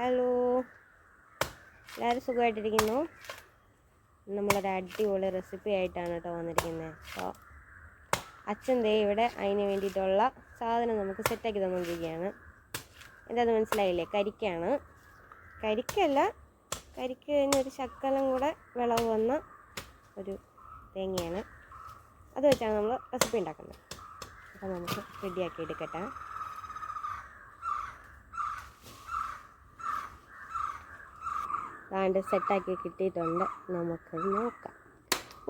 Hello. എല്ലാവരും സുഖമായിട്ടിരിക്കുന്നു. നമ്മളൊരു അടിപൊളി റെസിപ്പി ആയിട്ടാണ് കേട്ടോ വന്നിരിക്കുന്നത് അപ്പോൾ അച്ഛൻ ദേ ഇവിടെ അതിന് വേണ്ടിയിട്ടുള്ള സാധനം നമുക്ക് സെറ്റാക്കി തന്നുകൊണ്ടിരിക്കുകയാണ് എന്താണെന്ന് മനസ്സിലായില്ലേ? കരിക്കാണ്. കരിക്കല്ല കരിക്ക് കഴിഞ്ഞൊരു ശക്കലം കൂടെ വിളവ് വന്ന ഒരു തേങ്ങയാണ്. അത് വെച്ചാണ് നമ്മൾ റെസിപ്പി ഉണ്ടാക്കുന്നത്. അപ്പോൾ നമുക്ക് റെഡിയാക്കി എടുക്കട്ടെ. ദാണ്ട് സെറ്റാക്കി കിട്ടിയിട്ടുണ്ട്. നമുക്ക് നോക്കാം.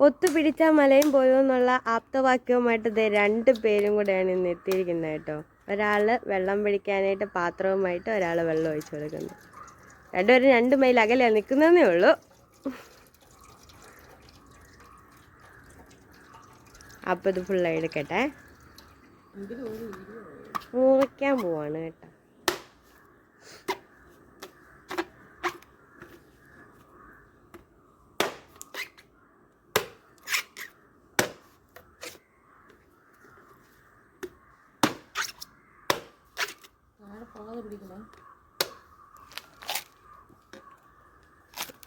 ഒത്തുപിടിച്ച മലയും പോയോ എന്നുള്ള ആപ്തവാക്യവുമായിട്ട് ദേ രണ്ട് പേരും കൂടെയാണ് ഇന്ന് എത്തിയിരിക്കുന്നത് കേട്ടോ. ഒരാൾ വെള്ളം പിടിക്കാനായിട്ട് പാത്രവുമായിട്ട് ഒരാൾ വെള്ളം ഒഴിച്ചു കൊടുക്കുന്നു. രണ്ടുപേരും രണ്ട് മൈൽ അകലെയാണ് നിൽക്കുന്നതേ ഉള്ളൂ. അപ്പോൾ ഇത് ഫുള്ളായി എടുക്കട്ടെ. മുറിക്കാൻ പോവാണ് കേട്ടോ.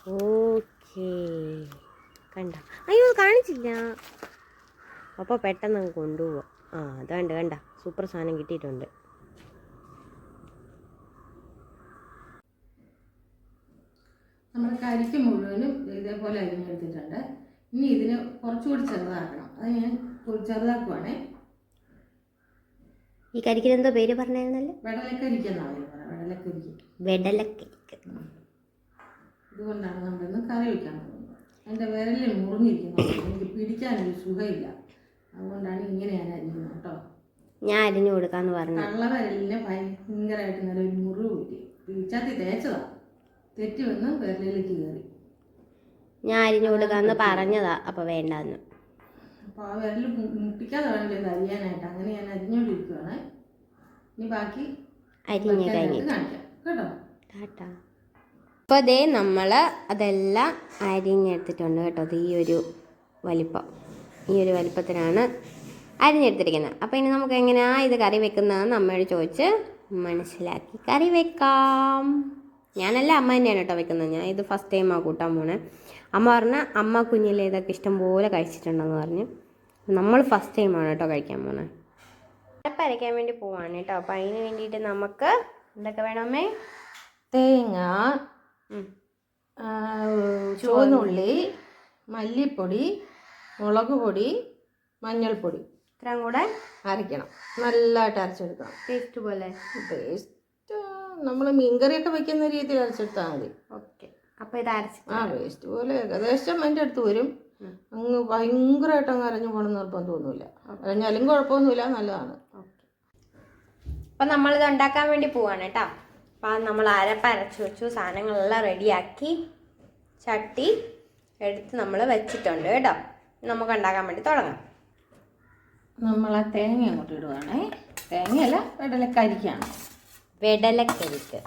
ഓക്കേ. കണ്ട. അയ്യോ കാണിച്ചില്ല. അപ്പോൾ പെട്ടെന്ന് അങ്ങ് കൊണ്ടുപോവാം. ആ അതാണ്ട് കണ്ട സൂപ്പർ സാധനം കിട്ടിയിട്ടുണ്ട്. നമ്മൾ കരിക്ക് മുഴുവനും ഇതേപോലെ അരിഞ്ഞെടുത്തിട്ടുണ്ട് ഇനി ഇതിന് കുറച്ചുകൂടി ചെറുതാക്കണം. അത് ഞാൻ ചെറുതാക്കുവാണേ. ഈ കരിക്കിന് എന്തോ പേര് പറഞ്ഞായിരുന്നല്ലോ? വെടലക്കരിക്കെന്നാണ് വെടലക്കരിക്ക്. വെടലക്കരിക്ക് ഇതുകൊണ്ടാണ് നമ്മളിന്ന് കറി വയ്ക്കാൻ പോകുന്നത്. എന്റെ വിരലിൽ മുറിഞ്ഞിരിക്കുന്നു എനിക്ക് പിടിക്കാനൊരു സുഖമില്ല. അതുകൊണ്ടാണ് ഇങ്ങനെ ഞാൻ അരിഞ്ഞത് കേട്ടോ. ഞാൻ അരിഞ്ഞു കൊടുക്കാന്ന് പറഞ്ഞു. കള്ള വിരലിനെ ഭയങ്കരമായിട്ട് നല്ല ഒരു മുറിവ് കിട്ടി. പിടിച്ചാത്തി തേച്ചതാ. തെറ്റി വന്ന് വിരലിലേക്ക് കയറി. ഞാൻ അരിഞ്ഞു കൊടുക്കാന്ന് പറഞ്ഞതാ. അപ്പോൾ വേണ്ടാന്ന്. അപ്പോൾ ആ വിരൽ മു- മുട്ടിക്കാതെ വേണമല്ലോ ഇത് അരിയാനായിട്ട്? അങ്ങനെ ഞാൻ അരിഞ്ഞോണ്ടിരിക്കുവാണ് ഇനി ബാക്കി അരിഞ്ഞു കഴിഞ്ഞിട്ട്. കാണിക്കാം. കേട്ടോ? ടാറ്റാ. അപ്പോൾ അതേ നമ്മൾ അതെല്ലാം അരിഞ്ഞെടുത്തിട്ടുണ്ട് കേട്ടോ. അത് ഈ ഒരു വലിപ്പം. ഈ ഒരു വലിപ്പത്തിനാണ് അരിഞ്ഞെടുത്തിരിക്കുന്നത്. അപ്പോൾ ഇനി നമുക്ക് എങ്ങനെയാണ് ഇത് കറി വെക്കുന്നതെന്ന് അമ്മയോട് ചോദിച്ച് മനസ്സിലാക്കി കറി വെക്കാം. ഞാനല്ല അമ്മ തന്നെയാണ് കേട്ടോ വെക്കുന്നത്. ഞാൻ ഇത് ഫസ്റ്റ് ടൈമാണ് കൂട്ടാൻ പോണേ. അമ്മ പറഞ്ഞാൽ അമ്മ കുഞ്ഞിലെ ഇതൊക്കെ ഇഷ്ടംപോലെ കഴിച്ചിട്ടുണ്ടെന്ന് പറഞ്ഞു. നമ്മൾ ഫസ്റ്റ് ടൈമാണ് കേട്ടോ കഴിക്കാൻ പോണേ. അരപ്പ് അരയ്ക്കാൻ വേണ്ടി പോവാണ് കേട്ടോ. അപ്പോൾ അതിന് വേണ്ടിയിട്ട് നമുക്ക് എന്തൊക്കെ വേണമേ തേങ്ങ ചുവന്നുള്ളി മല്ലിപ്പൊടി മുളക് പൊടി മഞ്ഞൾപ്പൊടി. ഇത്രയും കൂടെ? അരയ്ക്കണം നല്ലതായിട്ട് അരച്ചെടുക്കണം. പേസ്റ്റ് പോലെ. പേസ്റ്റ് നമ്മൾ മീൻകറിയൊക്കെ വെക്കുന്ന രീതിയിൽ അരച്ചെടുത്താൽ മതി. ഓക്കെ അപ്പോൾ ഇത് അരച്ച് ആ പേസ്റ്റ് പോലെ ഏകദേശം അതിന്റെ അടുത്ത് വരും. അങ്ങ് ഭയങ്കരമായിട്ട് അങ്ങ് അരഞ്ഞു പോകണം നിർബന്ധമൊന്നുമില്ല അരഞ്ഞാലും കുഴപ്പമൊന്നുമില്ല നല്ലതാണ്. ഓക്കെ അപ്പം നമ്മളിത് ഉണ്ടാക്കാൻ വേണ്ടി പോവാണ് കേട്ടോ. അപ്പം നമ്മൾ അരപ്പ് അരച്ച് വെച്ചു സാധനങ്ങളെല്ലാം റെഡിയാക്കി ചട്ടി എടുത്ത് നമ്മൾ വെച്ചിട്ടുണ്ട് കേട്ടോ. നമുക്ക് ഉണ്ടാക്കാൻ വേണ്ടി തുടങ്ങാം. നമ്മൾ ആ തേങ്ങ അങ്ങോട്ട് ഇടുവാണേ. തേങ്ങയല്ല വെടലക്കരിക്കാണ്. വെടലക്കരിക്ക്.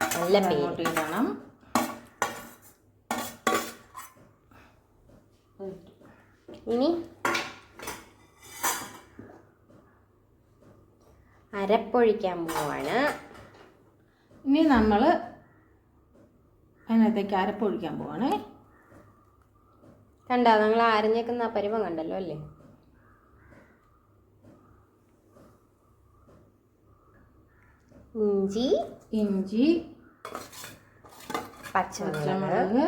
നല്ല പേര്. ഇടണം. ഇനി അരപ്പൊഴിക്കാൻ പോവാണ്. ഇനി നമ്മൾ അതിനകത്തേക്ക് അരപ്പൊഴിക്കാൻ പോവാണേ. കണ്ടോ നിങ്ങൾ അരഞ്ഞേക്കുന്ന ആ പരിവം കണ്ടല്ലോ അല്ലേ? ഇഞ്ചി ഇഞ്ചി പച്ചമുളക്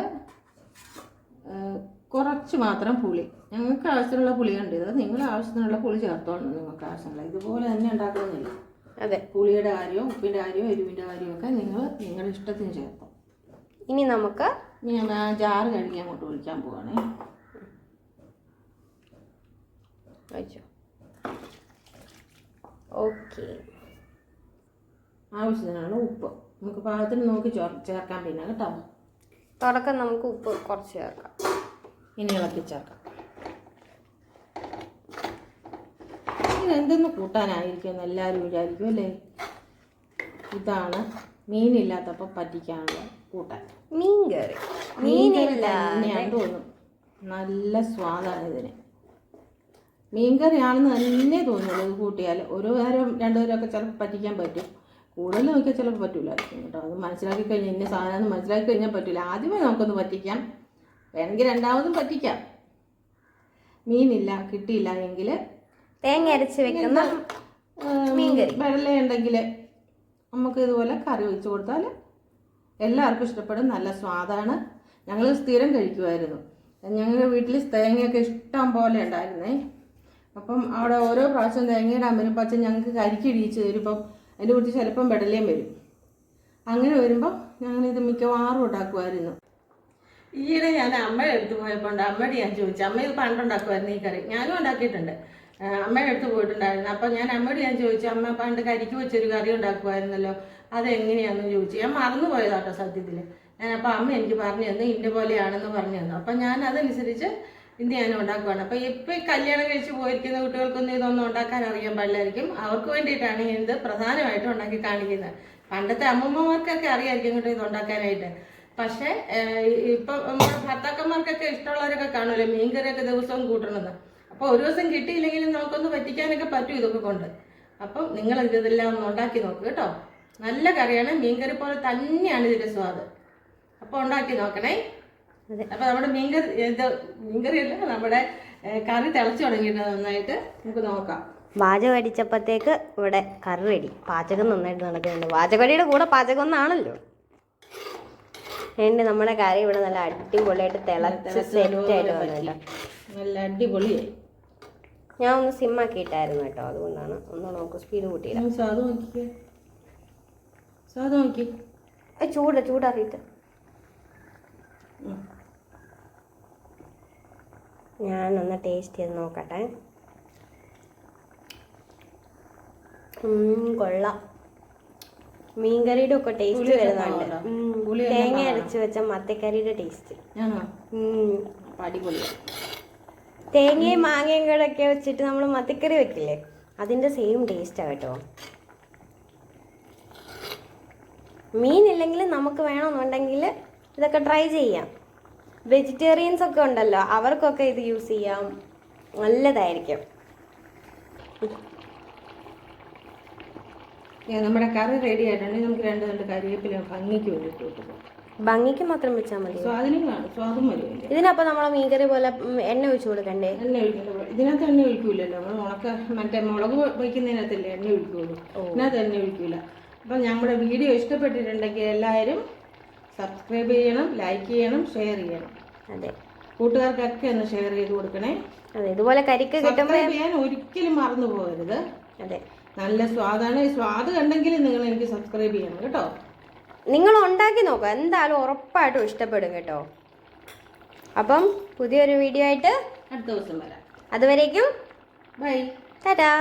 കുറച്ച് മാത്രം പുളി. ഞങ്ങൾക്ക് ആവശ്യത്തിനുള്ള പുളിയുണ്ട് ഇത് നിങ്ങൾ ആവശ്യത്തിനുള്ള പുളി ചേർത്തോളണം നിങ്ങൾക്ക് ആവശ്യമുള്ള. ഇതുപോലെ തന്നെ ഉണ്ടാക്കണമെന്നില്ല. അതെ. പുളിയുടെ കാര്യവും ഉപ്പിന്റെ കാര്യവും എരിവിന്റെ കാര്യവും ഒക്കെ നിങ്ങൾ നിങ്ങളുടെ ഇഷ്ടത്തിന് ചേർക്കും. ഇനി നമുക്ക് ഇനി ഞാൻ ആ ജാറ് കഴുകി അങ്ങോട്ട് ഒഴിക്കാൻ പോവാണേ. വെച്ചു. ഓക്കെ. ആവശ്യത്തിനാണ് ഉപ്പ്. നമുക്ക് പാകത്തിന് നോക്കി ചേർ- ചേർക്കാൻ പിന്നെ കേട്ടോ. തുടക്കം നമുക്ക് ഉപ്പ് കുറച്ച് ചേർക്കാം. ഇനി ഇളക്കി ചേർക്കാം. ഇത് എന്തെന്ന് കൂട്ടാനായിരിക്കും എന്ന് എല്ലാവരും വിചാരിക്കും അല്ലേ? ഇതാണ് മീനില്ലാത്തപ്പോൾ പറ്റിക്കാനുള്ള കൂട്ടാൻ. മീൻ കറി. മീൻ തന്നെയാണ് തോന്നും നല്ല സ്വാദാണ് ഇതിന്. മീൻകറി ആണെന്ന് തന്നെ തോന്നുള്ളൂ ഇത് കൂട്ടിയാൽ. ഒരു നേരം ഒക്കെ ചിലപ്പോൾ പറ്റിക്കാൻ പറ്റും. കൂടുതൽ നോക്കിയാൽ ചിലപ്പോൾ പറ്റൂലായിരിക്കും കേട്ടോ. അത് മനസ്സിലാക്കി കഴിഞ്ഞാൽ ഇന്ന സാധനം മനസ്സിലാക്കി കഴിഞ്ഞാൽ പറ്റില്ല ആദ്യമേ നമുക്കൊന്ന് പറ്റിക്കാം. വേണമെങ്കിൽ രണ്ടാമതും പറ്റിക്കാം. മീനില്ല കിട്ടിയില്ല എങ്കിൽ തേങ്ങ അരച്ച് വെക്കുന്ന മീൻകറി വെള്ളയുണ്ടെങ്കിൽ നമുക്ക് ഇതുപോലെ കറി വെച്ച് കൊടുത്താൽ എല്ലാവർക്കും ഇഷ്ടപ്പെടും. നല്ല സ്വാദാണ്. ഞങ്ങൾ സ്ഥിരം കഴിക്കുമായിരുന്നു. ഞങ്ങളുടെ വീട്ടിൽ തേങ്ങയൊക്കെ ഇഷ്ടം പോലെ ഉണ്ടായിരുന്നേ. അപ്പം അവിടെ ഓരോ പ്രാവശ്യം തേങ്ങയുടെ അമ്മനും പച്ച ഞങ്ങൾക്ക് കരിക്ക് ഇടിച്ച് തരുമ്പം അതിന്റെ കുറിച്ച് ചിലപ്പം വെടലയും വരും. അങ്ങനെ വരുമ്പം ഞങ്ങളിത് മിക്കവാറും ഉണ്ടാക്കുമായിരുന്നു. ഈയിടെ ഞാൻ അമ്മയുടെ അടുത്ത് പോയപ്പോൾ അമ്മയോട് ഞാൻ ചോദിച്ചു. അമ്മ ഇത് പണ്ടുണ്ടാക്കുമായിരുന്നു ഈ കറി. ഞാനും ഉണ്ടാക്കിയിട്ടുണ്ട്. അമ്മയുടെ അടുത്ത് പോയിട്ടുണ്ടായിരുന്നു. അപ്പം ഞാൻ അമ്മയോട് ഞാൻ ചോദിച്ചു അമ്മ പണ്ട് കരിക്ക് വെച്ചൊരു കറി ഉണ്ടാക്കുമായിരുന്നല്ലോ അതെങ്ങനെയാണെന്ന് ചോദിച്ചു. ഞാൻ മറന്നു പോയതാട്ടോ സത്യത്തിൽ ഞാൻ അപ്പം അമ്മ എനിക്ക് പറഞ്ഞു തന്നു ഇന്ന പോലെയാണെന്ന് പറഞ്ഞു തന്നു. അപ്പം ഞാൻ അതനുസരിച്ച് ഇന്ത്യ ഞാൻ ഉണ്ടാക്കുവാണ്. അപ്പം ഇപ്പം ഈ കല്യാണം കഴിച്ച് പോയിരിക്കുന്ന കുട്ടികൾക്കൊന്നും ഇതൊന്നും ഉണ്ടാക്കാൻ അറിയാൻ പാടില്ലായിരിക്കും. അവർക്ക് വേണ്ടിയിട്ടാണ് ഇത് പ്രധാനമായിട്ടും ഉണ്ടാക്കി കാണിക്കുന്നത്. പണ്ടത്തെ അമ്മമ്മമാർക്കൊക്കെ അറിയായിരിക്കും കേട്ടോ ഇത് ഉണ്ടാക്കാനായിട്ട്. പക്ഷേ ഇപ്പം ഭർത്താക്കന്മാർക്കൊക്കെ ഇഷ്ടമുള്ളവരൊക്കെ കാണുമല്ലോ മീൻകറിയൊക്കെ ദിവസവും കൂട്ടണമെന്ന് അപ്പോൾ ഒരു ദിവസം കിട്ടിയില്ലെങ്കിലും നമുക്കൊന്ന് പറ്റിക്കാനൊക്കെ പറ്റും ഇതൊക്കെ കൊണ്ട്. അപ്പം നിങ്ങൾ ഇതെല്ലാം ഒന്ന് ഉണ്ടാക്കി നോക്ക് കേട്ടോ. നല്ല കറിയാണ് മീൻകറി പോലെ തന്നെയാണ് ഇതിന്റെ സ്വാദ്. അപ്പോൾ ഉണ്ടാക്കി നോക്കണേ. അപ്പോൾ നമ്മുടെ മീൻകറി ഇത് മീൻകറിയല്ല നമ്മുടെ കറി തിളച്ചു തുടങ്ങിയിട്ട് നന്നായിട്ട്. നമുക്ക് നോക്കാം. പാചകം അടിച്ചപ്പോഴത്തേക്ക് ഇവിടെ കറി റെഡി. പാചകം നന്നായിട്ട് നടക്കുന്നുണ്ട്. പാചകടിയുടെ കൂടെ പാചകം ഒന്നാണല്ലോ. എന്റെ നമ്മുടെ കറി ഇവിടെ നല്ല അടിപൊളിയായിട്ട് തിളച്ച് സെറ്റ് ആയിട്ട് നല്ല അടിപൊളിയായി. ഞാൻ ഒന്ന് സിമ്മാക്കിയിട്ടായിരുന്നു കേട്ടോ അതുകൊണ്ടാണ്. ഒന്ന് നോക്ക് സ്പീഡ് കൂട്ടിയില്ല. ഒന്ന് ചൂട് ചൂടറിയിട്ട്. ഞാൻ ഞാനൊന്ന് ടേസ്റ്റ് ചെയ്ത് നോക്കട്ടെ. കൊള്ളാം. മീൻകറിയുടെ ഒക്കെ ടേസ്റ്റ് വരുന്നുണ്ട്. തേങ്ങ. അരച്ച് വെച്ച മത്തക്കറിയുടെ ടേസ്റ്റ് അടിപൊളിയായി തേങ്ങയും മാങ്ങയും കൂടെ ഒക്കെ വെച്ചിട്ട് നമ്മൾ മത്തിക്കറി വെക്കില്ലേ? അതിന്റെ സെയിം ടേസ്റ്റാണ് കേട്ടോ. മീനില്ലെങ്കിൽ നമുക്ക് വേണമെന്നുണ്ടെങ്കിൽ ഇതൊക്കെ ട്രൈ ചെയ്യാം. വെജിറ്റേറിയൻസ് ഒക്കെ ഉണ്ടല്ലോ അവർക്കൊക്കെ ഇത് യൂസ് ചെയ്യാം. നല്ലതായിരിക്കും. നമ്മുടെ കറി റെഡി ആയിട്ടുണ്ടെങ്കിൽ നമുക്ക് രണ്ട് രണ്ട് കറിവേപ്പില ഭംഗിക്ക് വേണ്ടിയിട്ട് കൊടുക്കും. ഭംഗിക്ക് മാത്രം വെച്ചാൽ മതി. ഇതിനപ്പോ നമ്മൾ മീൻകറി പോലെ എണ്ണ ഒഴിച്ചു കൊടുക്കണ്ടേ? എണ്ണ ഒഴിക്കണം ഇതിനകത്ത് എണ്ണ ഒഴിക്കൂലല്ലോ. നമ്മൾ ഉണക്ക മറ്റേ മുളക് വയ്ക്കുന്നതിനകത്തല്ലേ എണ്ണ ഒഴിക്കുള്ളൂ. ഇതിനകത്ത് എണ്ണ ഒഴിക്കൂല. അപ്പം നമ്മുടെ വീഡിയോ ഇഷ്ടപ്പെട്ടിട്ടുണ്ടെങ്കിൽ എല്ലാവരും സബ്സ്ക്രൈബ് ചെയ്യണം ലൈക്ക് ചെയ്യണം ഷെയർ ചെയ്യണം. അതെ. കൂട്ടുകാർക്കൊക്കെ ഒന്ന് ഷെയർ ചെയ്ത് കൊടുക്കണേ. അതെ ഇതുപോലെ കരിക്ക് കിട്ടുമ്പോൾ ഞാൻ ഒരിക്കലും മറന്നു പോകരുത്. അതെ. നല്ല സ്വാദാണ്. സ്വാദ് കണ്ടെങ്കിൽ നിങ്ങൾ എനിക്ക് സബ്സ്ക്രൈബ് ചെയ്യണം കേട്ടോ. നിങ്ങൾ ഉണ്ടാക്കി നോക്കുക എന്തായാലും ഉറപ്പായിട്ടും ഇഷ്ടപ്പെടും കേട്ടോ. അപ്പം പുതിയൊരു വീഡിയോ ആയിട്ട് അടുത്ത ദിവസം വരാം. അതുവരേക്കും ബൈ ടാറ്റാ.